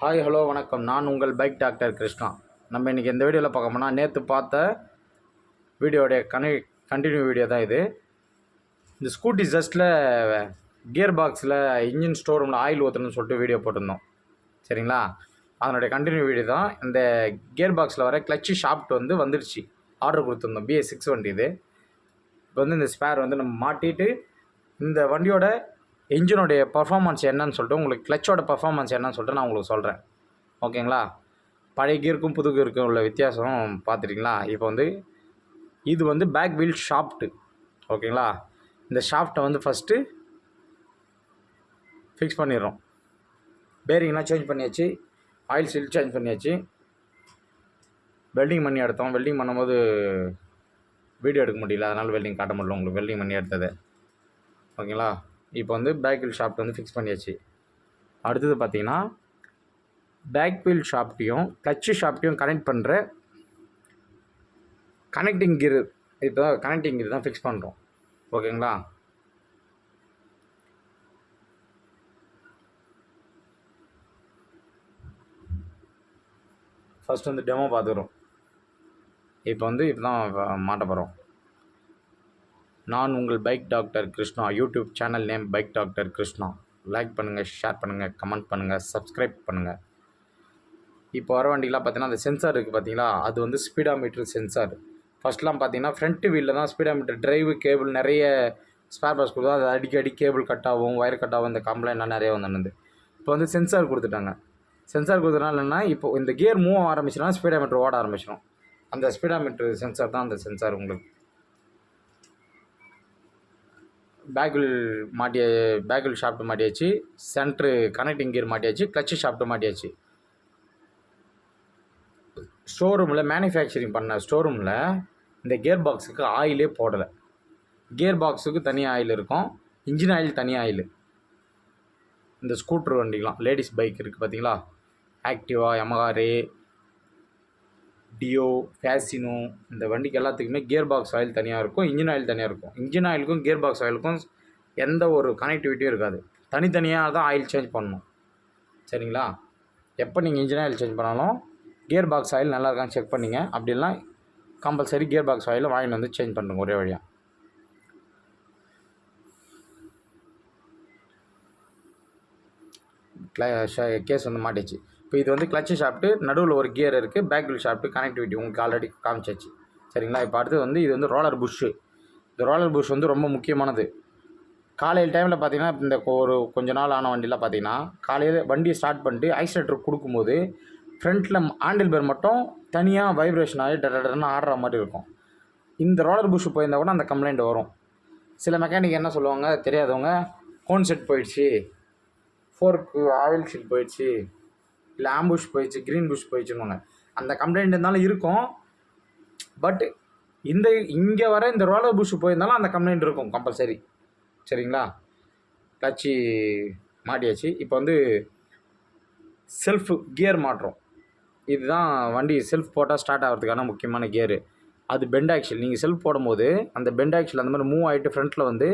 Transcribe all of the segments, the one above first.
Hi hello வணக்கம். நான் உங்கள் பைக் டாக்டர் கிருஷ்ணா. நம்ம இன்றைக்கி இந்த வீடியோவில் பார்க்கோம்னா நேற்று பார்த்த வீடியோடைய கனி கண்டினியூ வீடியோ தான் இது. இந்த ஸ்கூட்டி ஜஸ்ட்டில் கியர் பாக்ஸில் இன்ஜின் ஸ்டோர் ரூமில் ஆயில் ஊற்றணும்னு சொல்லிட்டு வீடியோ போட்டிருந்தோம். சரிங்களா? அதனுடைய கண்டினியூ வீடியோ தான். இந்த கியர் பாக்ஸில் வர கிளச்சு ஷாஃப்ட் வந்து வந்துடுச்சு. ஆர்டர் கொடுத்துருந்தோம். பிஎஸ் சிக்ஸ் வண்டி இது. இப்போ வந்து இந்த ஸ்பேர் வந்து நம்ம மாட்டிட்டு இந்த வண்டியோட இன்ஜினுடைய பர்ஃபாமன்ஸ் என்னன்னு சொல்லிட்டு உங்களுக்கு கிளச்சோட பர்ஃபாமன்ஸ் என்னன்னு சொல்லிட்டு நான் உங்களுக்கு சொல்கிறேன் ஓகேங்களா? பழைய கீருக்கும் புது கீருக்கும் உள்ள வித்தியாசம் பார்த்துட்டிங்களா? இப்போ வந்து இது வந்து பேக் வீல் ஷாஃப்ட்டு ஓகேங்களா? இந்த ஷாஃப்ட்டை வந்து ஃபஸ்ட்டு ஃபிக்ஸ் பண்ணிடுறோம். பேரிங்லாம் சேஞ்ச் பண்ணியாச்சு. ஆயில் சீல் சேஞ்ச் பண்ணியாச்சு. வெல்டிங் பண்ணி எடுத்தோம். வெல்டிங் பண்ணும்போது வீடியோ எடுக்க முடியல. அதனால் வெல்டிங் காட்ட முடியல. உங்களுக்கு வெல்டிங் பண்ணி எடுத்தது. ஓகேங்களா? இப்போ வந்து பேக் வீல் ஷாஃப்ட் வந்து ஃபிக்ஸ் பண்ணியாச்சு. அடுத்தது பார்த்தீங்கன்னா பேக் வீல் ஷாஃப்ட்டையும் கிளச்சு ஷாஃப்ட்டையும் கனெக்ட் பண்ணுற கனெக்டிங் கியர் இப்போ கனெக்டிங் கியர் தான் ஃபிக்ஸ் பண்ணுறோம் ஓகேங்களா ஃபஸ்ட்டு வந்து டெமோ பார்த்துக்குறோம். இப்போ வந்து இப்போ தான் மாட்ட போகிறோம் நான் உங்கள் bike doctor Krishna. YouTube channel name bike doctor Krishna. Like பண்ணுங்கள் ஷேர் பண்ணுங்கள் கமெண்ட் பண்ணுங்கள் சப்ஸ்கிரைப் பண்ணுங்கள் இப்போ வர வண்டிலாம் பார்த்தீங்கன்னா அந்த சென்சார் இருக்குது பார்த்தீங்களா? அது வந்து ஸ்பீடாமீட்டர் சென்சார் ஃபஸ்ட்லாம் பார்த்தீங்கன்னா ஃப்ரண்ட் வீலில் தான் ஸ்பீடாமீட்டர் டிரைவு கேபிள் நிறைய ஸ்பேர் பார்ட்ஸ் கொடுத்தா அது அடிக்கடி கேபிள் கட் ஆகும் ஒயர் கட் ஆகும் இந்த கம்ப்ளைண்ட்லாம் நிறைய வந்துருந்தது இப்போ வந்து சென்சார் கொடுத்துட்டாங்க. சென்சார் கொடுத்தனால என்னன்னா இப்போ இந்த கியர் மூவ் ஆரம்பிச்சுனா ஸ்பீடாமீட்டர் ஓட ஆரம்பிச்சிடும். அந்த ஸ்பீடாமீட்டர் சென்சார் தான் அந்த சென்சார் உங்களுக்கு பேக்கில் மாட்டிய பேக்கில் ஷாஃப்ட் மாட்டியாச்சு சென்ட்ரு கனெக்டிங் கியர் மாட்டியாச்சு கிளச்சு ஷாஃப்ட் மாட்டியாச்சு. ஸ்டோரூமில் மேனுஃபேக்சரிங் பண்ண ஸ்டோரூமில் இந்த கியர் பாக்ஸுக்கு ஆயிலே போடலை. கியர் பாக்ஸுக்கு தனி ஆயில் இருக்கும் இன்ஜின் ஆயில் தனி ஆயில். இந்த ஸ்கூட்ரு வண்டிலாம் லேடிஸ் பைக் இருக்குது பார்த்தீங்களா ஆக்டிவா எமகாரே டியோ ஃபேசினோ இந்த வண்டிக்கு எல்லாத்துக்குமே கியர் பாக்ஸ் ஆயில் தனியாக இருக்கும் இன்ஜின் ஆயில் தனியாக இருக்கும். இன்ஜின் ஆயிலுக்கும் கியர் பாக்ஸ் ஆயிலுக்கும் எந்த ஒரு கனெக்டிவிட்டியும் இருக்காது. தனித்தனியாக தான் ஆயில் சேஞ்ச் பண்ணணும். சரிங்களா? எப்போ நீங்கள் இன்ஜின் ஆயில் சேஞ்ச் பண்ணாலும் கியர் பாக்ஸ் ஆயில் நல்லா இருக்கான்னு செக் பண்ணிங்க. அப்படி இல்லைனா கம்பல்சரி கியர் பாக்ஸ் ஆயில் வாங்கிட்டு வந்து சேஞ்ச் பண்ணுங்க ஒரே வழியாக கேஸ் வந்து மாட்டிச்சு. இப்போ இது வந்து கிளச்சு ஷாஃப்ட்டு நடுவில் ஒரு கியர் இருக்குது பேக் வீல் ஷாஃப்ட்டு கனெக்டிவிட்டி உங்களுக்கு ஆல்ரெடி காமிச்சாச்சு. சரிங்களா? இப்போ அடுத்து வந்து இது வந்து ரோலர் புஷ்ஷு இந்த ரோலர் புஷ் வந்து ரொம்ப முக்கியமானது. காலையில் டைமில் பார்த்தீங்கன்னா இந்த ஒரு கொஞ்ச நாள் ஆன வண்டிலாம் பார்த்தீங்கன்னா காலையில் வண்டியை ஸ்டார்ட் பண்ணிட்டு ஐசோலேட்டர் கொடுக்கும்போது ஃப்ரண்ட்டில் ஆண்டில் பேர் மட்டும் தனியாக வைப்ரேஷன் ஆகி டன்னு ஆடுற மாதிரி இருக்கும். இந்த ரோலர் புஷ் போயிருந்தால் கூட அந்த கம்ப்ளைண்ட் வரும். சில மெக்கானிக் என்ன சொல்லுவாங்க? தெரியாதவங்க கோன் செட் போயிடுச்சு. ஃபோர்க்கு ஆயில் செட் போயிடுச்சு. இல்லை ஆம்புஷ் போயிடுச்சு க்ரீன் புஷ் போயிடுச்சுன்னு அந்த கம்ப்ளைண்ட் இருந்தாலும் இருக்கும். பட் இந்த இங்கே வர இந்த ரோலர் புஷ் போயிருந்தாலும் அந்த கம்ப்ளைண்ட் இருக்கும் கம்பல்சரி சரிங்களா? கிளச்சி மாட்டியாச்சு. இப்போ வந்து செல்ஃப் கியர் மாற்றோம் இதுதான் வண்டி செல்ஃப் போட்டால் ஸ்டார்ட் ஆகிறதுக்கான முக்கியமான கியரு அது பெண்ட் ஆக்ஷல் நீங்கள் செல்ஃப் போடும்போது அந்த பெண்ட் ஆக்ஷில் அந்த மாதிரி மூவ் ஆகிட்டு ஃப்ரண்ட்டில் வந்து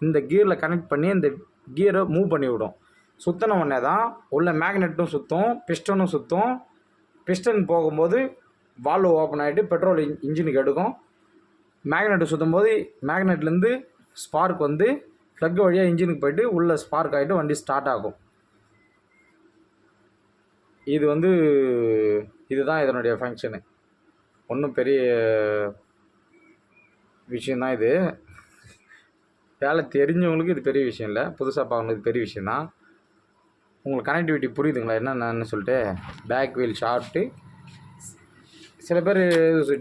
இந்த கியரில் கனெக்ட் பண்ணி இந்த கியரை மூவ் பண்ணி விடும். சுற்றின உடனே தான் உள்ள மேக்னெட்டும் சுற்றும் பிஸ்டனும் சுற்றும் பிஸ்டன் போகும்போது வால்வு ஓப்பன் ஆகிட்டு பெட்ரோல் இன் இன்ஜினுக்கு எடுக்கும். மேக்னெட்டு சுற்றும் போது மேக்னெட்லேருந்து ஸ்பார்க் வந்து ப்ளக் வழியாக இன்ஜினுக்கு போயிட்டு உள்ளே ஸ்பார்க் ஆகிட்டு வண்டி ஸ்டார்ட் ஆகும். இது வந்து இதுதான் இதனுடைய ஃபங்க்ஷனு ஒன்றும் பெரிய விஷயந்தான் இது. வேலை தெரிஞ்சவங்களுக்கு இது பெரிய விஷயம் இல்லை. புதுசாக பார்க்கணும் இது பெரிய விஷயந்தான் உங்களுக்கு கனெக்டிவிட்டி புரியுதுங்களா? என்னென்னு சொல்லிட்டு பேக் வீல் ஷார்ட்டு சில பேர்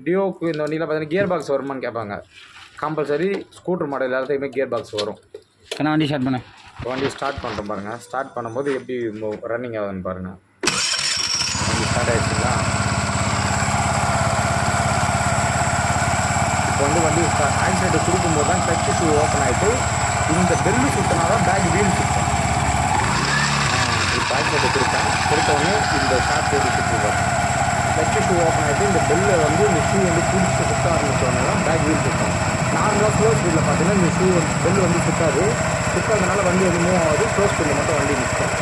டியோக்கு இந்த வண்டியில் பார்த்தீங்கன்னா கியர் பாக்ஸ் வருமான்னு கேட்பாங்க. கம்பல்சரி ஸ்கூட்டர் மாடல் எல்லாத்துக்குமே கியர் பாக்ஸ் வரும். கண்ணா வண்டி ஸ்டார்ட் பண்ணு? வண்டி ஸ்டார்ட் பண்ணுறோம் பாருங்கள் ஸ்டார்ட் பண்ணும்போது எப்படி ரன்னிங் ஆகுதுன்னு பாருங்கள் வண்டி ஸ்டார்ட் ஆகிடுச்சுங்களா இப்போ வந்து வண்டி ஆக்சிடென்ட் கொடுக்கும்போது தான் டச் ஷூ ஓப்பன் ஆகிட்டு இந்த பெல்லு சுற்றினா தான் பேக் வீல் சுற்றும் இப்போ ஆக்சிடென்ட் கொடுத்தேன் கொடுத்தவொடனே இந்த ஷார்ட் போட்டுருக்கோம் சுற்றுவார் ஷூ ஓப்பன் ஆகிட்டு இந்த பெல்லை வந்து இந்த ஷூ வந்து பிடிச்சி சுற்ற ஆரம்பித்தோன்னா தான் பேக் வீல் சுற்றும் நார்மலாக ஸ்லோ ஸ்பீடில் பார்த்தீங்கன்னா இந்த ஷூ பெல் வந்து சுற்றாது சுற்றாதனால வண்டி வந்து மூவ் ஆகுது. ஸ்லோ ஸ்பீடில் மட்டும் வண்டி நிற்கும்.